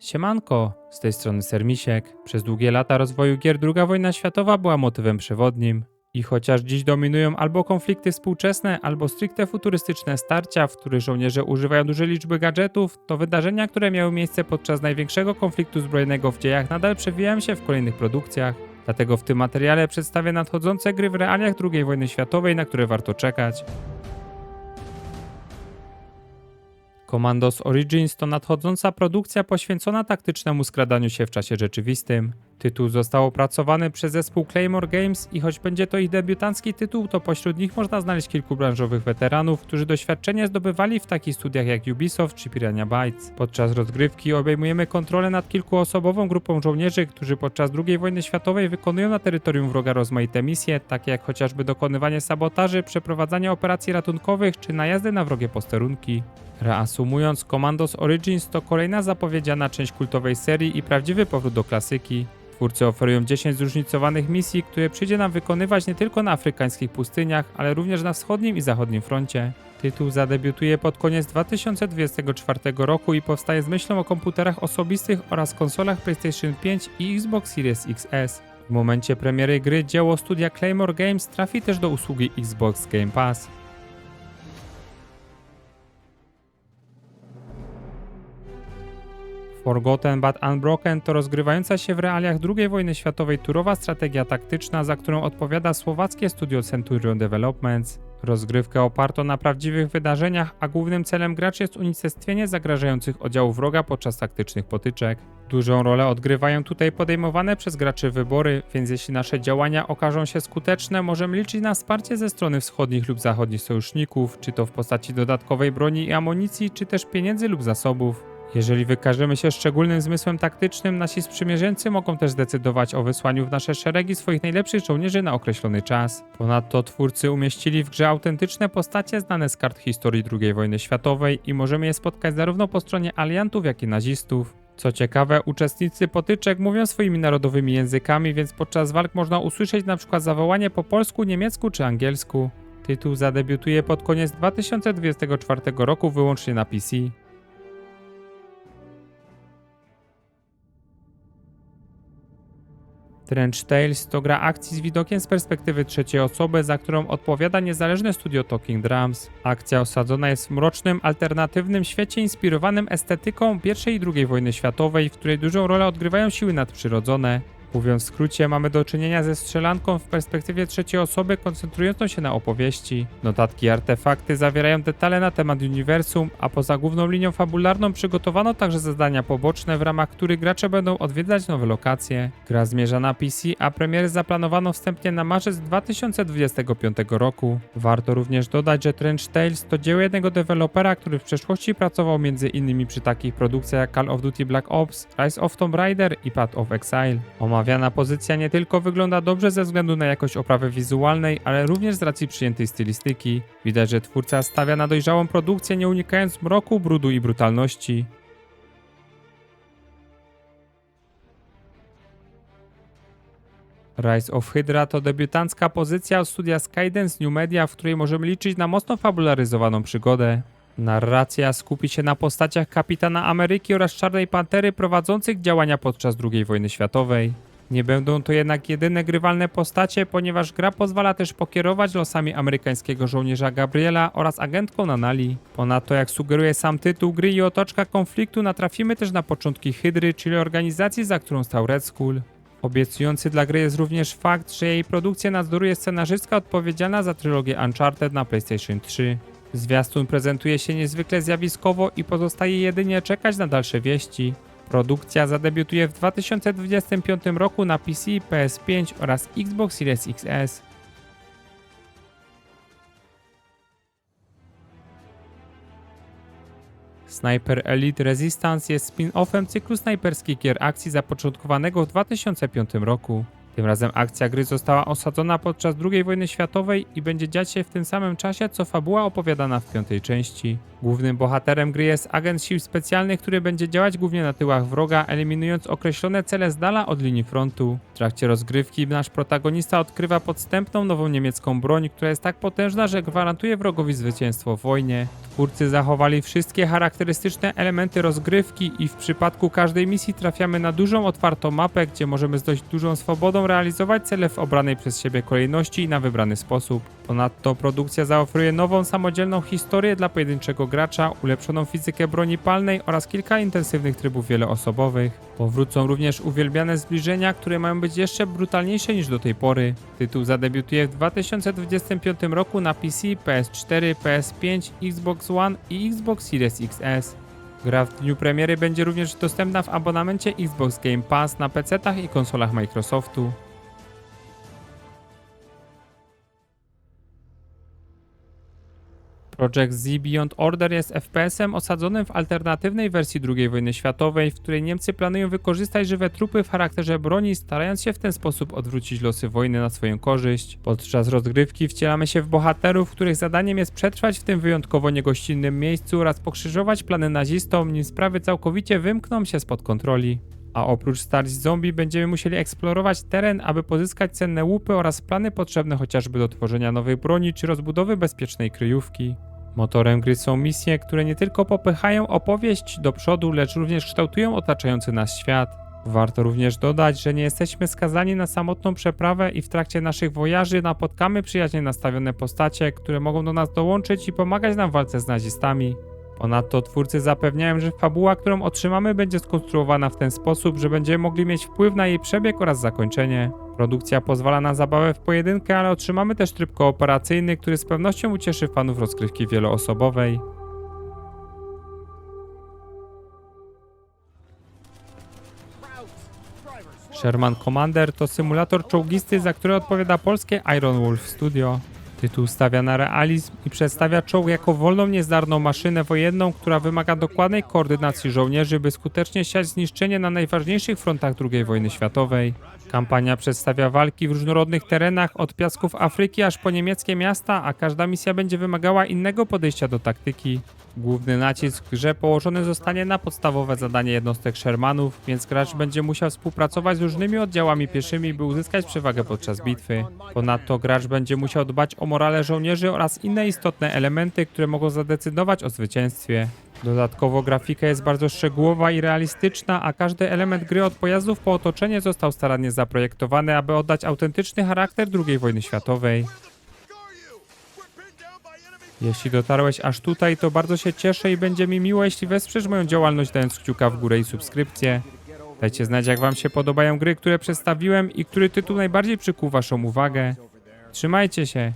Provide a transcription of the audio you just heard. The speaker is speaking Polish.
Siemanko, z tej strony Sermisiek. Przez długie lata rozwoju gier II wojna światowa była motywem przewodnim. I chociaż dziś dominują albo konflikty współczesne, albo stricte futurystyczne starcia, w których żołnierze używają dużej liczby gadżetów, to wydarzenia, które miały miejsce podczas największego konfliktu zbrojnego w dziejach nadal przewijają się w kolejnych produkcjach. Dlatego w tym materiale przedstawię nadchodzące gry w realiach II wojny światowej, na które warto czekać. Commandos Origins to nadchodząca produkcja poświęcona taktycznemu skradaniu się w czasie rzeczywistym. Tytuł został opracowany przez zespół Claymore Games i choć będzie to ich debiutancki tytuł, to pośród nich można znaleźć kilku branżowych weteranów, którzy doświadczenie zdobywali w takich studiach jak Ubisoft czy Piranha Bytes. Podczas rozgrywki obejmujemy kontrolę nad kilkuosobową grupą żołnierzy, którzy podczas II wojny światowej wykonują na terytorium wroga rozmaite misje, takie jak chociażby dokonywanie sabotaży, przeprowadzanie operacji ratunkowych czy najazdy na wrogie posterunki. Reasumując, Commandos Origins to kolejna zapowiedziana część kultowej serii i prawdziwy powrót do klasyki. Twórcy oferują 10 zróżnicowanych misji, które przyjdzie nam wykonywać nie tylko na afrykańskich pustyniach, ale również na wschodnim i zachodnim froncie. Tytuł zadebiutuje pod koniec 2024 roku i powstaje z myślą o komputerach osobistych oraz konsolach PlayStation 5 i Xbox Series XS. W momencie premiery gry dzieło studia Claymore Games trafi też do usługi Xbox Game Pass. Forgotten but Unbroken to rozgrywająca się w realiach II wojny światowej turowa strategia taktyczna, za którą odpowiada słowackie studio Centurion Developments. Rozgrywkę oparto na prawdziwych wydarzeniach, a głównym celem graczy jest unicestwienie zagrażających oddziałów wroga podczas taktycznych potyczek. Dużą rolę odgrywają tutaj podejmowane przez graczy wybory, więc jeśli nasze działania okażą się skuteczne, możemy liczyć na wsparcie ze strony wschodnich lub zachodnich sojuszników, czy to w postaci dodatkowej broni i amunicji, czy też pieniędzy lub zasobów. Jeżeli wykażemy się szczególnym zmysłem taktycznym, nasi sprzymierzeńcy mogą też zdecydować o wysłaniu w nasze szeregi swoich najlepszych żołnierzy na określony czas. Ponadto twórcy umieścili w grze autentyczne postacie znane z kart historii II wojny światowej i możemy je spotkać zarówno po stronie aliantów, jak i nazistów. Co ciekawe, uczestnicy potyczek mówią swoimi narodowymi językami, więc podczas walk można usłyszeć przykład zawołanie po polsku, niemiecku czy angielsku. Tytuł zadebiutuje pod koniec 2024 roku wyłącznie na PC. Trench Tales to gra akcji z widokiem z perspektywy trzeciej osoby, za którą odpowiada niezależne studio Talking Drums. Akcja osadzona jest w mrocznym, alternatywnym świecie inspirowanym estetyką I i II wojny światowej, w której dużą rolę odgrywają siły nadprzyrodzone. Mówiąc w skrócie, mamy do czynienia ze strzelanką w perspektywie trzeciej osoby koncentrującą się na opowieści. Notatki i artefakty zawierają detale na temat uniwersum, a poza główną linią fabularną przygotowano także zadania poboczne, w ramach których gracze będą odwiedzać nowe lokacje. Gra zmierza na PC, a premiery zaplanowano wstępnie na marzec 2025 roku. Warto również dodać, że Trench Tales to dzieło jednego dewelopera, który w przeszłości pracował m.in. przy takich produkcjach jak Call of Duty Black Ops, Rise of Tomb Raider i Path of Exile. Omawiana pozycja nie tylko wygląda dobrze ze względu na jakość oprawy wizualnej, ale również z racji przyjętej stylistyki. Widać, że twórca stawia na dojrzałą produkcję, nie unikając mroku, brudu i brutalności. Rise of Hydra to debiutancka pozycja od studia Skydance New Media, w której możemy liczyć na mocno fabularyzowaną przygodę. Narracja skupi się na postaciach Kapitana Ameryki oraz Czarnej Pantery prowadzących działania podczas II wojny światowej. Nie będą to jednak jedyne grywalne postacie, ponieważ gra pozwala też pokierować losami amerykańskiego żołnierza Gabriela oraz agentką Nanali. Ponadto, jak sugeruje sam tytuł gry i otoczka konfliktu, natrafimy też na początki Hydry, czyli organizacji, za którą stał Red Skull. Obiecujący dla gry jest również fakt, że jej produkcję nadzoruje scenarzystka odpowiedzialna za trylogię Uncharted na PlayStation 3. Zwiastun prezentuje się niezwykle zjawiskowo i pozostaje jedynie czekać na dalsze wieści. Produkcja zadebiutuje w 2025 roku na PC, PS5 oraz Xbox Series XS. Sniper Elite Resistance jest spin-offem cyklu snajperskich gier akcji zapoczątkowanego w 2005 roku. Tym razem akcja gry została osadzona podczas II wojny światowej i będzie dziać się w tym samym czasie, co fabuła opowiadana w piątej części. Głównym bohaterem gry jest agent sił specjalnych, który będzie działać głównie na tyłach wroga, eliminując określone cele z dala od linii frontu. W trakcie rozgrywki nasz protagonista odkrywa podstępną nową niemiecką broń, która jest tak potężna, że gwarantuje wrogowi zwycięstwo w wojnie. Twórcy zachowali wszystkie charakterystyczne elementy rozgrywki i w przypadku każdej misji trafiamy na dużą otwartą mapę, gdzie możemy z dość dużą swobodą realizować cele w obranej przez siebie kolejności i na wybrany sposób. Ponadto produkcja zaoferuje nową samodzielną historię dla pojedynczego gracza, ulepszoną fizykę broni palnej oraz kilka intensywnych trybów wieloosobowych. Powrócą również uwielbiane zbliżenia, które mają być jeszcze brutalniejsze niż do tej pory. Tytuł zadebiutuje w 2025 roku na PC, PS4, PS5, Xbox One i Xbox Series XS. Gra w dniu premiery będzie również dostępna w abonamencie Xbox Game Pass na PC-tach i konsolach Microsoftu. Project Z Beyond Order jest FPS-em osadzonym w alternatywnej wersji II wojny światowej, w której Niemcy planują wykorzystać żywe trupy w charakterze broni, starając się w ten sposób odwrócić losy wojny na swoją korzyść. Podczas rozgrywki wcielamy się w bohaterów, których zadaniem jest przetrwać w tym wyjątkowo niegościnnym miejscu oraz pokrzyżować plany nazistom, nim sprawy całkowicie wymkną się spod kontroli. A oprócz starć zombie będziemy musieli eksplorować teren, aby pozyskać cenne łupy oraz plany potrzebne chociażby do tworzenia nowej broni czy rozbudowy bezpiecznej kryjówki. Motorem gry są misje, które nie tylko popychają opowieść do przodu, lecz również kształtują otaczający nas świat. Warto również dodać, że nie jesteśmy skazani na samotną przeprawę i w trakcie naszych wojaży napotkamy przyjaźnie nastawione postacie, które mogą do nas dołączyć i pomagać nam w walce z nazistami. Ponadto twórcy zapewniają, że fabuła, którą otrzymamy, będzie skonstruowana w ten sposób, że będziemy mogli mieć wpływ na jej przebieg oraz zakończenie. Produkcja pozwala na zabawę w pojedynkę, ale otrzymamy też tryb kooperacyjny, który z pewnością ucieszy fanów rozgrywki wieloosobowej. Sherman Commander to symulator czołgisty, za który odpowiada polskie Iron Wolf Studio. Tytuł stawia na realizm i przedstawia czołg jako wolną, niezdarną maszynę wojenną, która wymaga dokładnej koordynacji żołnierzy, by skutecznie siać zniszczenie na najważniejszych frontach II wojny światowej. Kampania przedstawia walki w różnorodnych terenach, od piasków Afryki aż po niemieckie miasta, a każda misja będzie wymagała innego podejścia do taktyki. Główny nacisk w grze położony zostanie na podstawowe zadanie jednostek Shermanów, więc gracz będzie musiał współpracować z różnymi oddziałami pieszymi, by uzyskać przewagę podczas bitwy. Ponadto gracz będzie musiał dbać o morale żołnierzy oraz inne istotne elementy, które mogą zadecydować o zwycięstwie. Dodatkowo grafika jest bardzo szczegółowa i realistyczna, a każdy element gry od pojazdów po otoczenie został starannie zaprojektowany, aby oddać autentyczny charakter II wojny światowej. Jeśli dotarłeś aż tutaj, to bardzo się cieszę i będzie mi miło, jeśli wesprzesz moją działalność dając kciuka w górę i subskrypcję. Dajcie znać, jak wam się podobają gry, które przedstawiłem i który tytuł najbardziej przykuł waszą uwagę. Trzymajcie się!